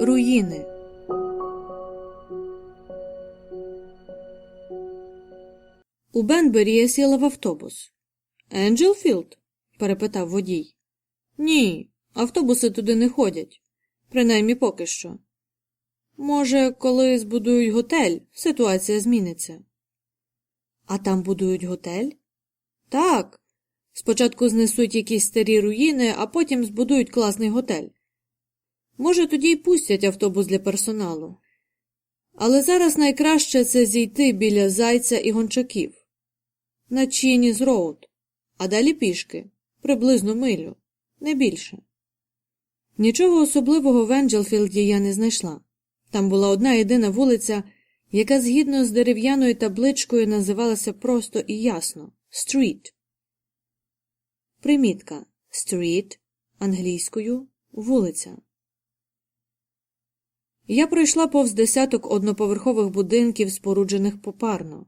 Руїни. У Бенбері я сіла в автобус. Енджелфілд? перепитав водій. Ні, автобуси туди не ходять. Принаймні поки що. Може, коли збудують готель, ситуація зміниться. А там будують готель? Так. Спочатку знесуть якісь старі руїни, а потім збудують класний готель. Може, тоді й пустять автобус для персоналу. Але зараз найкраще це зійти біля зайця і гончаків на Чініс Роуд, а далі пішки, приблизно милю, не більше. Нічого особливого в Енджелфілді я не знайшла. Там була одна єдина вулиця, яка згідно з дерев'яною табличкою називалася просто і ясно Стріт. Примітка Стріт англійською вулиця. Я пройшла повз десяток одноповерхових будинків, споруджених попарно.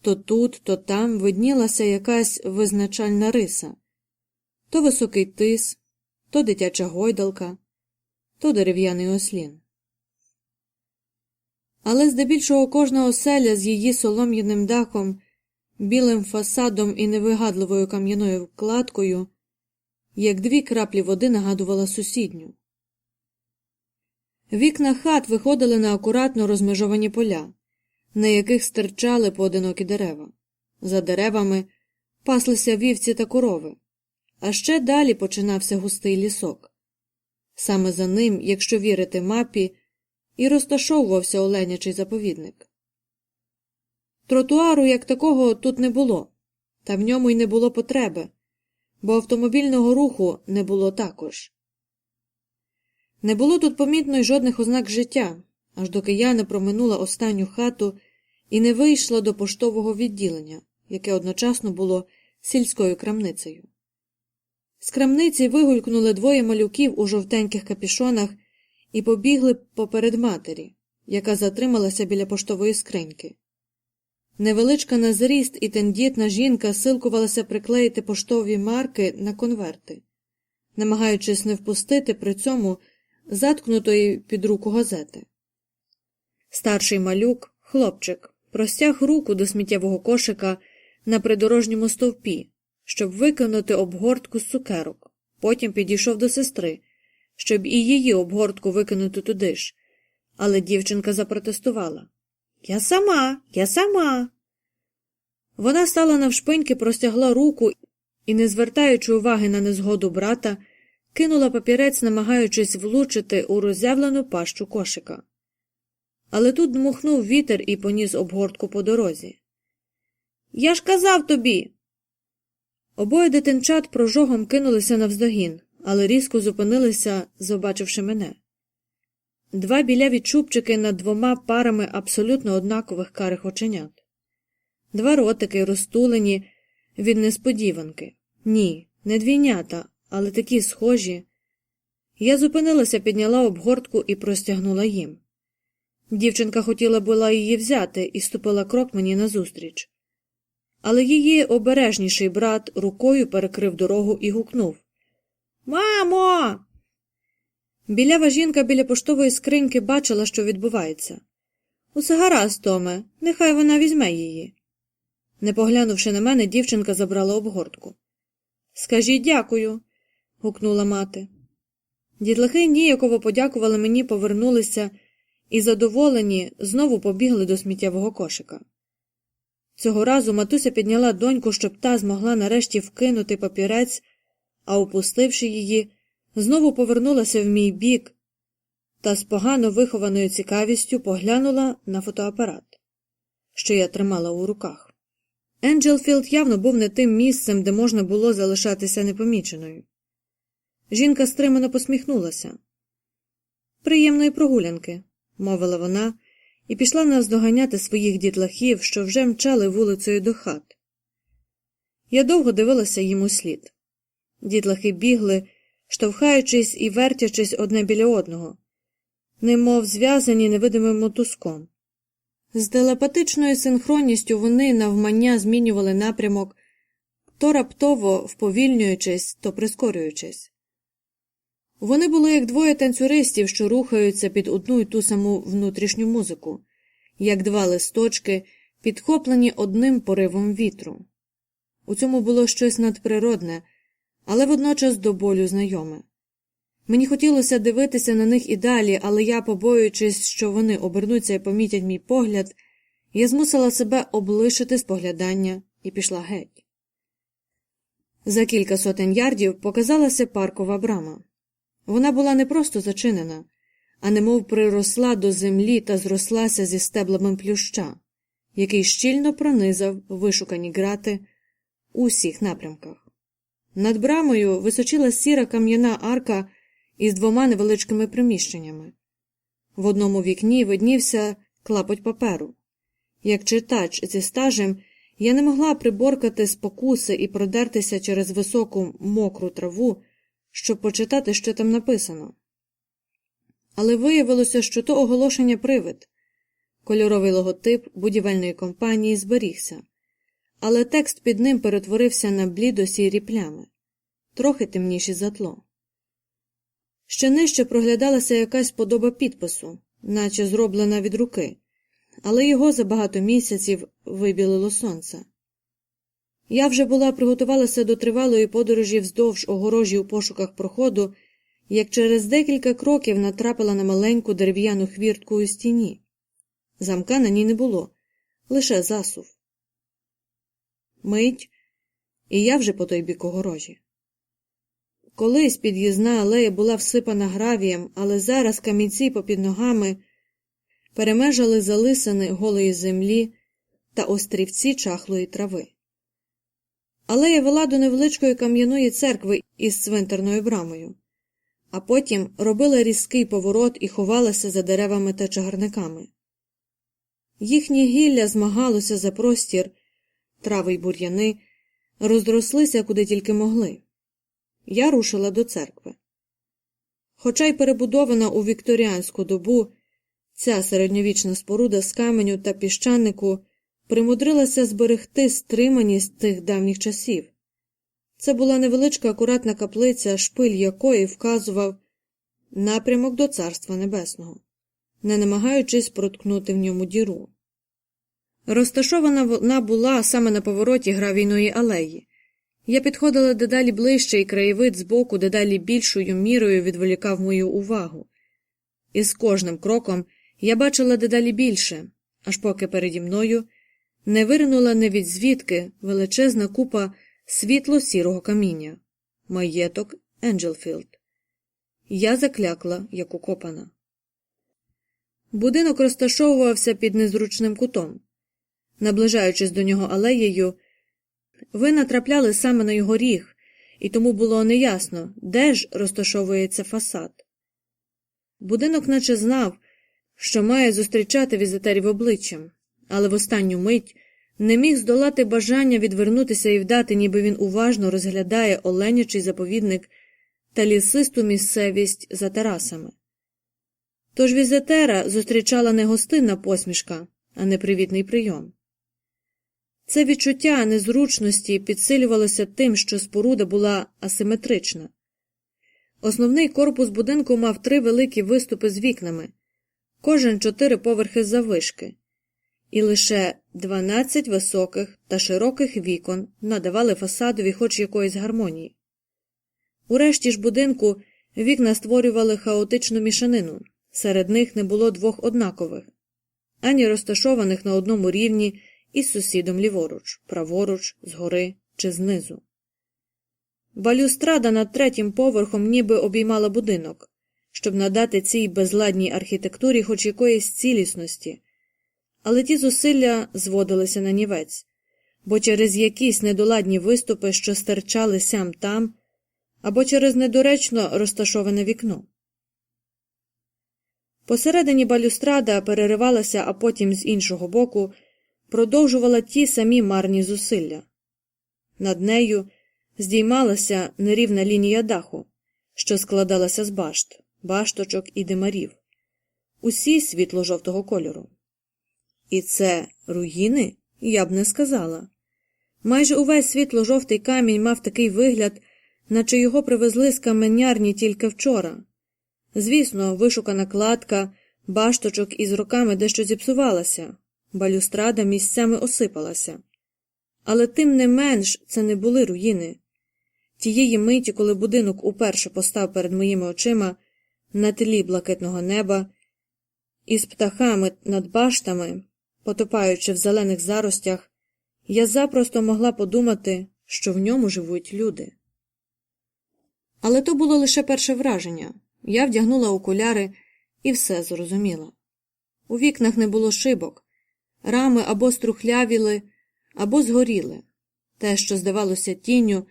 То тут, то там виднілася якась визначальна риса то високий тис, то дитяча гойдалка, то дерев'яний ослін. Але здебільшого кожна оселя з її солом'яним дахом, білим фасадом і невигадливою кам'яною вкладкою, як дві краплі води нагадувала сусідню. Вікна хат виходили на акуратно розмежовані поля, на яких стирчали поодинокі дерева. За деревами паслися вівці та корови, а ще далі починався густий лісок. Саме за ним, якщо вірити мапі, і розташовувався оленячий заповідник. Тротуару як такого тут не було, та в ньому й не було потреби, бо автомобільного руху не було також. Не було тут помітно й жодних ознак життя, аж доки я не проминула останню хату і не вийшла до поштового відділення, яке одночасно було сільською крамницею. З крамниці вигулькнули двоє малюків у жовтеньких капішонах і побігли поперед матері, яка затрималася біля поштової скриньки. Невеличка на зріст і тендітна жінка силкувалася приклеїти поштові марки на конверти, намагаючись не впустити при цьому заткнутої під руку газети. Старший малюк, хлопчик, простяг руку до сміттєвого кошика на придорожньому стовпі, щоб викинути обгортку з цукерок, потім підійшов до сестри, щоб і її обгортку викинути туди ж. Але дівчинка запротестувала Я сама, я сама. Вона стала навшпиньки, простягла руку і, не звертаючи уваги на незгоду брата, кинула папірець, намагаючись влучити у роззявлену пащу кошика. Але тут дмухнув вітер і поніс обгортку по дорозі. Я ж казав тобі. Обоє дитинчат прожогом кинулися навздогін, але різко зупинилися, побачивши мене. Два біляві чубчики над двома парами абсолютно однакових карих оченят, два ротики розтулені від несподіванки. Ні, не двійнята, але такі схожі. Я зупинилася, підняла обгортку і простягнула їм. Дівчинка хотіла була її взяти і ступила крок мені назустріч. Але її обережніший брат рукою перекрив дорогу і гукнув Мамо. Білява жінка біля поштової скриньки бачила, що відбувається. Усе гаразд, Томе, нехай вона візьме її. Не поглянувши на мене, дівчинка забрала обгортку. Скажіть дякую. гукнула мати. Дітлахи ніяково подякували мені, повернулися і, задоволені, знову побігли до сміттєвого кошика. Цього разу матуся підняла доньку, щоб та змогла нарешті вкинути папірець, а опустивши її, знову повернулася в мій бік та з погано вихованою цікавістю поглянула на фотоапарат, що я тримала у руках. Енджелфілд явно був не тим місцем, де можна було залишатися непоміченою. Жінка стримано посміхнулася. Приємної прогулянки, мовила вона і пішла наздоганяти своїх дітлахів, що вже мчали вулицею до хат. Я довго дивилася їм у слід. Дітлахи бігли, штовхаючись і вертячись одне біля одного, немов зв'язані невидимим мотузком. З телепатичною синхронністю вони навмання змінювали напрямок, то раптово вповільнюючись, то прискорюючись. Вони були як двоє танцюристів, що рухаються під одну й ту саму внутрішню музику, як два листочки, підхоплені одним поривом вітру. У цьому було щось надприродне, але водночас до болю знайоме. Мені хотілося дивитися на них і далі, але я, побоюючись, що вони обернуться і помітять мій погляд, я змусила себе облишити споглядання і пішла геть. За кілька сотень ярдів показалася паркова брама. Вона була не просто зачинена, а немов приросла до землі та зрослася зі стеблами плюща, який щільно пронизав вишукані грати у всіх напрямках. Над брамою височила сіра кам'яна арка із двома невеличкими приміщеннями. В одному вікні виднівся клапоть паперу. Як читач зі стажем, я не могла приборкати спокуси і продертися через високу мокру траву, щоб почитати, що там написано. Але виявилося, що то оголошення привид. Кольоровий логотип будівельної компанії зберігся, але текст під ним перетворився на блідо сірі плями, трохи темніші за тло. Ще нижче проглядалася якась подоба підпису, наче зроблена від руки, але його за багато місяців вибілило сонце. Я вже була приготувалася до тривалої подорожі вздовж огорожі у пошуках проходу, як через декілька кроків натрапила на маленьку дерев'яну хвіртку у стіні. Замка на ній не було, лише засув. Мить, і я вже по той бік огорожі. Колись під'їзна алея була всипана гравієм, але зараз камінці попід ногами перемежали залисини голої землі та острівці чахлої трави. Алея вела до невеличкої кам'яної церкви із цвинтарною брамою, а потім робила різкий поворот і ховалася за деревами та чагарниками. Їхнє гілля змагалося за простір, трави й бур'яни, розрослися куди тільки могли. Я рушила до церкви. Хоча й перебудована у вікторіанську добу, ця середньовічна споруда з каменю та піщанику примудрилася зберегти стриманість тих давніх часів. Це була невеличка акуратна каплиця, шпиль якої вказував напрямок до Царства Небесного, не намагаючись проткнути в ньому діру. Розташована вона була саме на повороті гравійної алеї. Я підходила дедалі ближче, і краєвид збоку дедалі більшою мірою відволікав мою увагу. І з кожним кроком я бачила дедалі більше, аж поки переді мною не виринула не від звідки величезна купа світло сірого каміння, маєток Енджелфілд. Я заклякла, як укопана. Будинок розташовувався під незручним кутом. Наближаючись до нього алеєю, ви натрапляли саме на його ріг, і тому було неясно, де ж розташовується фасад. Будинок наче знав, що має зустрічати візитерів обличчям, але в останню мить не міг здолати бажання відвернутися і вдати, ніби він уважно розглядає оленячий заповідник та лісисту місцевість за терасами. Тож візитера зустрічала не гостинна посмішка, а непривітний прийом. Це відчуття незручності підсилювалося тим, що споруда була асиметрична. Основний корпус будинку мав три великі виступи з вікнами, кожен чотири поверхи заввишки, і лише дванадцять високих та широких вікон надавали фасадові хоч якоїсь гармонії. Урешті ж будинку вікна створювали хаотичну мішанину, серед них не було двох однакових, ані розташованих на одному рівні із сусідом ліворуч, праворуч, згори чи знизу. Балюстрада над третім поверхом ніби обіймала будинок, щоб надати цій безладній архітектурі хоч якоїсь цілісності, але ті зусилля зводилися на нівець, бо через якісь недоладні виступи, що стирчали сям там, або через недоречно розташоване вікно. Посередині балюстрада переривалася, а потім з іншого боку продовжувала ті самі марні зусилля. Над нею здіймалася нерівна лінія даху, що складалася з башт, башточок і димарів, усі світло жовтого кольору. І це руїни? Я б не сказала. Майже увесь світло-жовтий камінь мав такий вигляд, наче його привезли з каменярні тільки вчора. Звісно, вишукана кладка, башточок із роками дещо зіпсувалася, балюстрада місцями осипалася. Але тим не менш це не були руїни. Тієї миті, коли будинок уперше постав перед моїми очима на тлі блакитного неба, із птахами над баштами, потопаючи в зелених заростях, я запросто могла подумати, що в ньому живуть люди. Але то було лише перше враження. Я вдягнула окуляри і все зрозуміла. У вікнах не було шибок, рами або струхлявіли, або згоріли. Те, що здавалося тінню,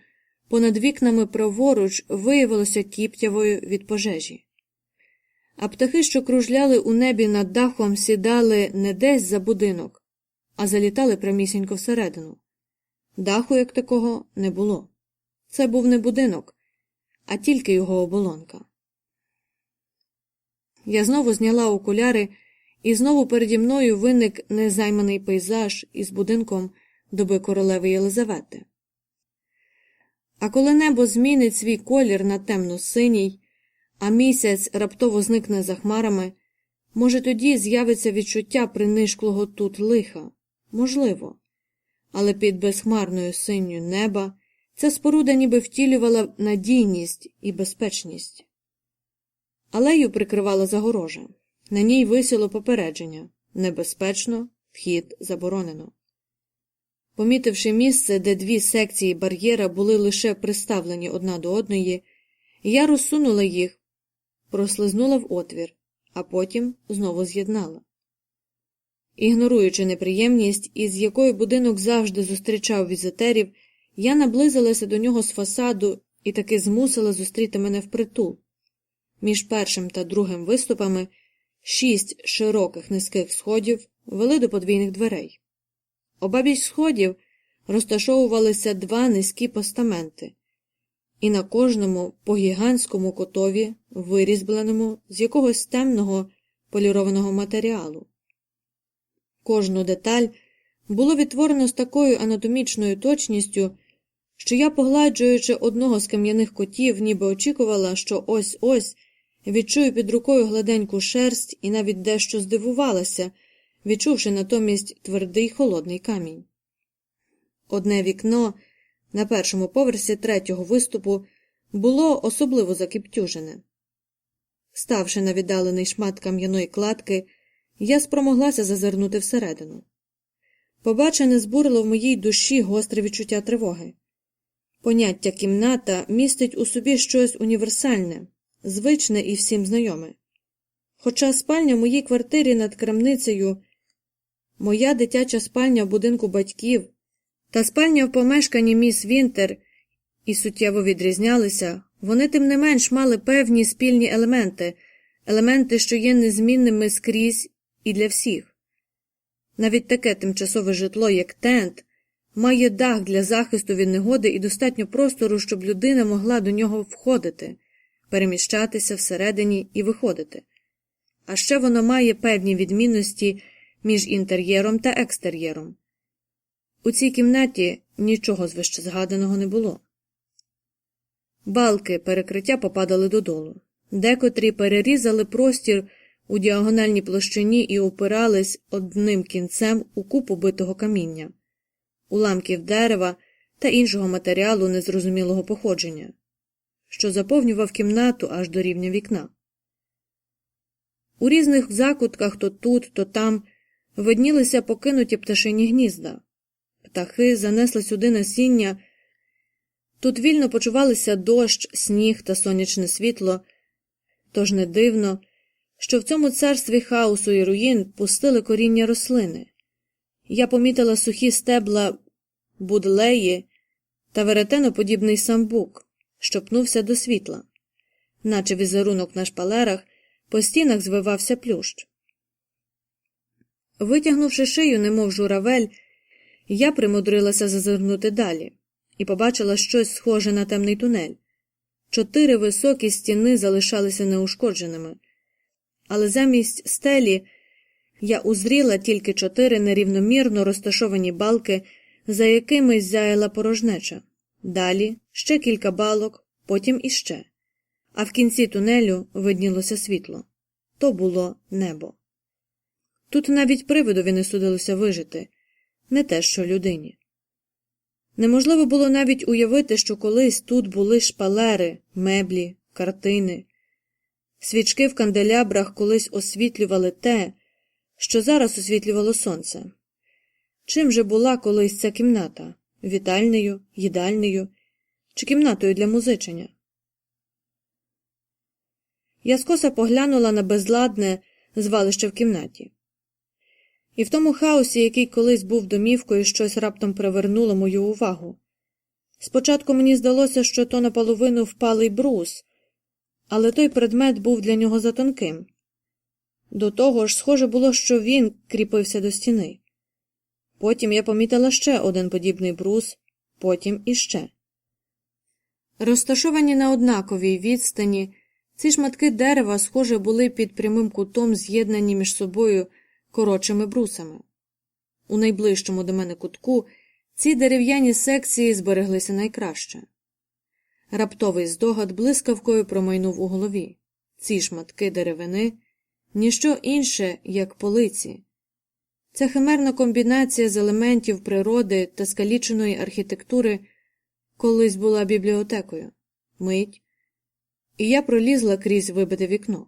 понад вікнами праворуч виявилося кіптявою від пожежі. А птахи, що кружляли у небі над дахом, сідали не десь за будинок, а залітали прямісінько всередину. Даху, як такого, не було. Це був не будинок, а тільки його оболонка. Я знову зняла окуляри, і знову переді мною виник незайманий пейзаж із будинком доби королеви Єлизавети. А коли небо змінить свій колір на темно синій, а місяць раптово зникне за хмарами, може, тоді з'явиться відчуття принишклого тут лиха можливо, але під безхмарною синню неба ця споруда ніби втілювала надійність і безпечність. Алею прикривала загорожа. На ній висіло попередження небезпечно, вхід заборонено. Помітивши місце, де дві секції бар'єра були лише приставлені одна до одної, я розсунула їх, прослизнула в отвір, а потім знову з'єднала. Ігноруючи неприємність, із якою будинок завжди зустрічав візитерів, я наблизилася до нього з фасаду і таки змусила зустріти мене впритул. Між першим та другим виступами шість широких низьких сходів вели до подвійних дверей. Обабіч сходів розташовувалися два низькі постаменти, і на кожному по гігантському котові, вирізбленому з якогось темного полірованого матеріалу. Кожну деталь було відтворено з такою анатомічною точністю, що я, погладжуючи одного з кам'яних котів, ніби очікувала, що ось ось відчую під рукою гладеньку шерсть і навіть дещо здивувалася, відчувши натомість твердий холодний камінь. Одне вікно на першому поверсі третього виступу було особливо закіптюжене. Ставши на віддалений шмат кам'яної кладки, я спромоглася зазирнути всередину. Побачене збурило в моїй душі гостре відчуття тривоги. Поняття кімната містить у собі щось універсальне, звичне і всім знайоме. Хоча спальня в моїй квартирі над крамницею, моя дитяча спальня в будинку батьків та спальня в помешканні міс Вінтер і суттєво відрізнялися, вони тим не менш мали певні спільні елементи, елементи, що є незмінними скрізь і для всіх. Навіть таке тимчасове житло, як тент, має дах для захисту від негоди і достатньо простору, щоб людина могла до нього входити, переміщатися всередині і виходити. А ще воно має певні відмінності між інтер'єром та екстер'єром. У цій кімнаті нічого з вищезгаданого не було. Балки перекриття попадали додолу, декотрі перерізали простір у діагональній площині і опирались одним кінцем у купу битого каміння, уламків дерева та іншого матеріалу незрозумілого походження, що заповнював кімнату аж до рівня вікна. У різних закутках то тут, то там виднілися покинуті пташині гнізда, птахи занесли сюди насіння. Тут вільно почувалися дощ, сніг та сонячне світло, тож не дивно, що в цьому царстві хаосу і руїн пустили коріння рослини. Я помітила сухі стебла будлеї та веретеноподібний самбук, що пнувся до світла, наче візерунок на шпалерах, по стінах звивався плющ. Витягнувши шию, немов журавель, я примудрилася зазирнути далі і побачила щось схоже на темний тунель. Чотири високі стіни залишалися неушкодженими але замість стелі я узріла тільки чотири нерівномірно розташовані балки, за якими зяяла порожнеча. Далі ще кілька балок, потім іще. А в кінці тунелю виднілося світло то було небо. Тут навіть привидові не судилося вижити, не те, що людині. Неможливо було навіть уявити, що колись тут були шпалери, меблі, картини. Свічки в канделябрах колись освітлювали те, що зараз освітлювало сонце. Чим же була колись ця кімната вітальнею, їдальнею чи кімнатою для музичення? Я скоса поглянула на безладне звалище в кімнаті. І в тому хаосі, який колись був домівкою, щось раптом привернуло мою увагу. Спочатку мені здалося, що то наполовину впалий брус, але той предмет був для нього затонким. До того ж, схоже було, що він кріпився до стіни. Потім я помітила ще один подібний брус, потім іще. Розташовані на однаковій відстані, ці шматки дерева, схоже, були під прямим кутом з'єднані між собою коротшими брусами. У найближчому до мене кутку ці дерев'яні секції збереглися найкраще. Раптовий здогад блискавкою промайнув у голові. Ці шматки деревини ніщо інше, як полиці. Ця химерна комбінація з елементів природи та скаліченої архітектури колись була бібліотекою. Мить, і я пролізла крізь вибите вікно.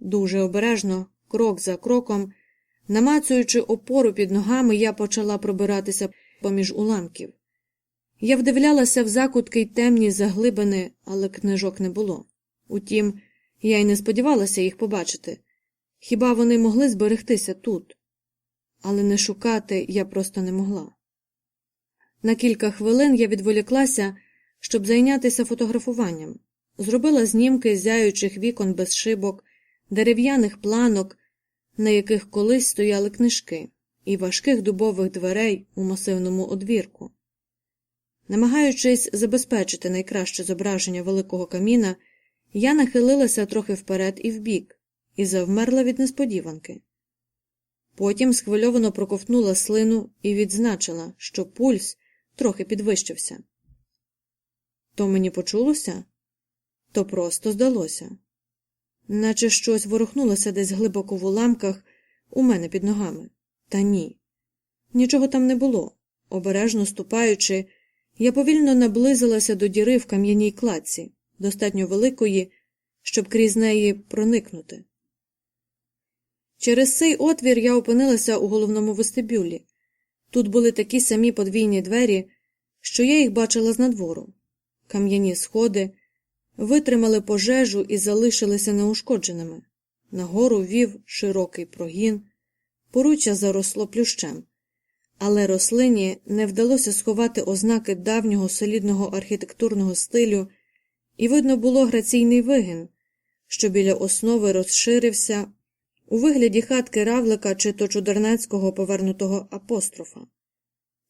Дуже обережно, крок за кроком, намацуючи опору під ногами, я почала пробиратися поміж уламків. Я вдивлялася в закутки й темні заглибини, але книжок не було. Утім, я й не сподівалася їх побачити. Хіба вони могли зберегтися тут? Але не шукати я просто не могла. На кілька хвилин я відволіклася, щоб зайнятися фотографуванням, зробила знімки зяючих вікон без шибок, дерев'яних планок, на яких колись стояли книжки, і важких дубових дверей у масивному одвірку. Намагаючись забезпечити найкраще зображення великого каміна, я нахилилася трохи вперед і вбік, і завмерла від несподіванки. Потім схвильовано проковтнула слину і відзначила, що пульс трохи підвищився. То мені почулося, то просто здалося, наче щось ворухнулося десь глибоко в уламках у мене під ногами. Та ні. Нічого там не було. Обережно ступаючи, я повільно наблизилася до діри в кам'яній кладці, достатньо великої, щоб крізь неї проникнути. Через цей отвір я опинилася у головному вестибюлі. Тут були такі самі подвійні двері, що я їх бачила з надвору. Кам'яні сходи витримали пожежу і залишилися неушкодженими. Нагору вів широкий прогін, поруччя заросло плющем, але рослині не вдалося сховати ознаки давнього солідного архітектурного стилю, і видно було граційний вигін, що біля основи розширився у вигляді хатки равлика чи то чудернацького повернутого апострофа.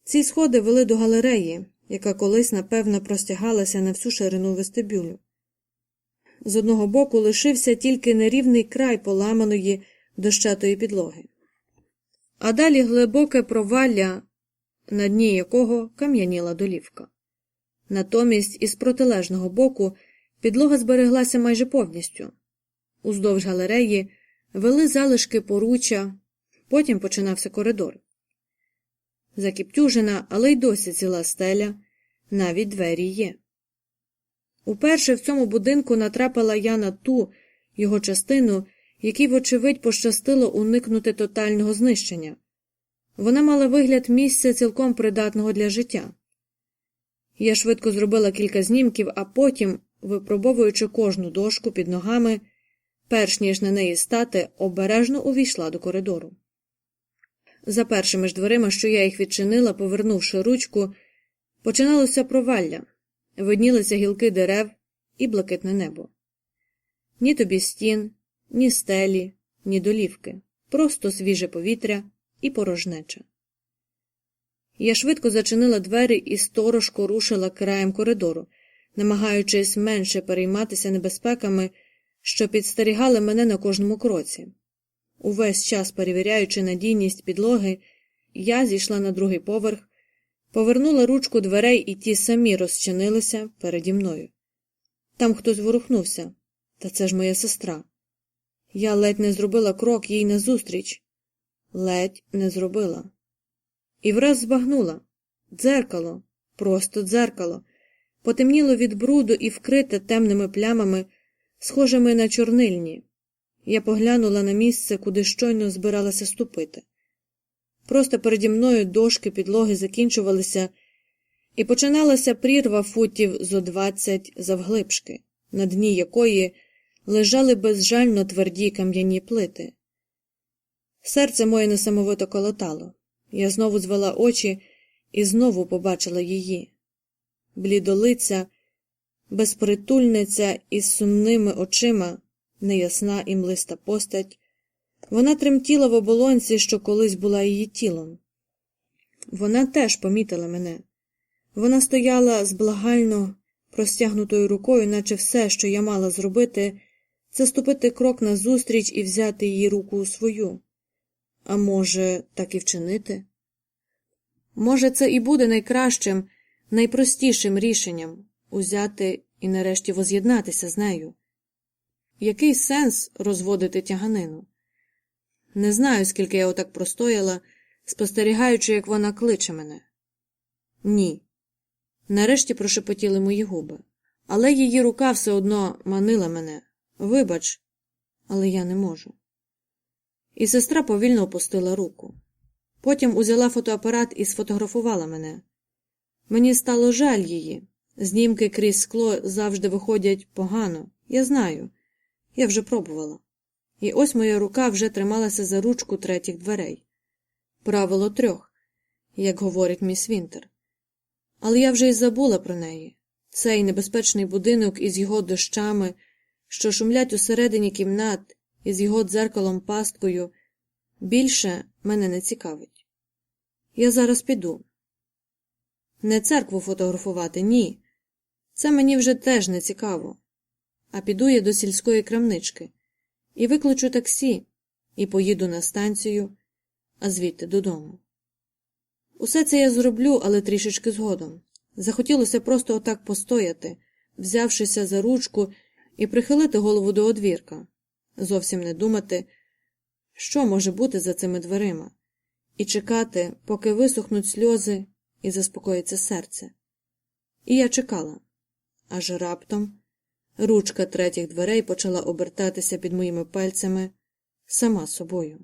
Ці сходи вели до галереї, яка колись, напевно, простягалася на всю ширину вестибюлю. З одного боку лишився тільки нерівний край поламаної дощатої підлоги, а далі глибоке провалля, на дні якого кам'яніла долівка. Натомість із протилежного боку підлога збереглася майже повністю. Уздовж галереї вели залишки поруччя, потім починався коридор. Закіптюжена, але й досі ціла стеля, навіть двері є. Уперше в цьому будинку натрапила я на ту його частину, якій, вочевидь, пощастило уникнути тотального знищення. Вона мала вигляд місця цілком придатного для життя. Я швидко зробила кілька знімків, а потім, випробовуючи кожну дошку під ногами, перш ніж на неї стати, обережно увійшла до коридору. За першими ж дверима, що я їх відчинила, повернувши ручку, починалося провалля, виднілися гілки дерев і блакитне небо. Ні тобі стін, ні стелі, ні долівки, просто свіже повітря і порожнеча. Я швидко зачинила двері і сторожко рушила краєм коридору, намагаючись менше перейматися небезпеками, що підстерігали мене на кожному кроці. Увесь час перевіряючи надійність підлоги, я зійшла на другий поверх, повернула ручку дверей, і ті самі розчинилися переді мною. Там хтось ворухнувся, та це ж моя сестра. Я ледь не зробила крок їй назустріч. Ледь не зробила. І враз збагнула дзеркало, просто дзеркало, потемніло від бруду і вкрите темними плямами, схожими на чорнильні. Я поглянула на місце, куди щойно збиралася ступити. Просто переді мною дошки підлоги закінчувалися, і починалася прірва футів зо двадцять завглибшки, на дні якої лежали безжально тверді кам'яні плити. Серце моє несамовито колотало. Я знову звела очі і знову побачила її. Блідолиця, безпритульниця із сумними очима, неясна і млиста постать. Вона тремтіла в оболонці, що колись була її тілом. Вона теж помітила мене. Вона стояла з благально простягнутою рукою, наче все, що я мала зробити, це ступити крок назустріч і взяти її руку у свою. А може, так і вчинити? Може, це і буде найкращим, найпростішим рішенням узяти і нарешті воз'єднатися з нею. Який сенс розводити тяганину? Не знаю, скільки я отак простояла, спостерігаючи, як вона кличе мене. Ні. Нарешті прошепотіли мої губи. Але її рука все одно манила мене. Вибач, але я не можу. І сестра повільно опустила руку. Потім узяла фотоапарат і сфотографувала мене. Мені стало жаль її. Знімки крізь скло завжди виходять погано, я знаю. Я вже пробувала. І ось моя рука вже трималася за ручку третіх дверей. Правило трьох, як говорить міс Вінтер. Але я вже й забула про неї. Цей небезпечний будинок із його дощами, що шумлять усередині кімнат, із його дзеркалом пасткою, більше мене не цікавить. Я зараз піду. Не церкву фотографувати, ні. Це мені вже теж не цікаво. А піду я до сільської крамнички і викличу таксі, і поїду на станцію, а звідти додому. Усе це я зроблю, але трішечки згодом. Захотілося просто отак постояти, взявшися за ручку і прихилити голову до одвірка, зовсім не думати, що може бути за цими дверима, і чекати, поки висохнуть сльози і заспокоїться серце. І я чекала, аж раптом ручка третіх дверей почала обертатися під моїми пальцями сама собою.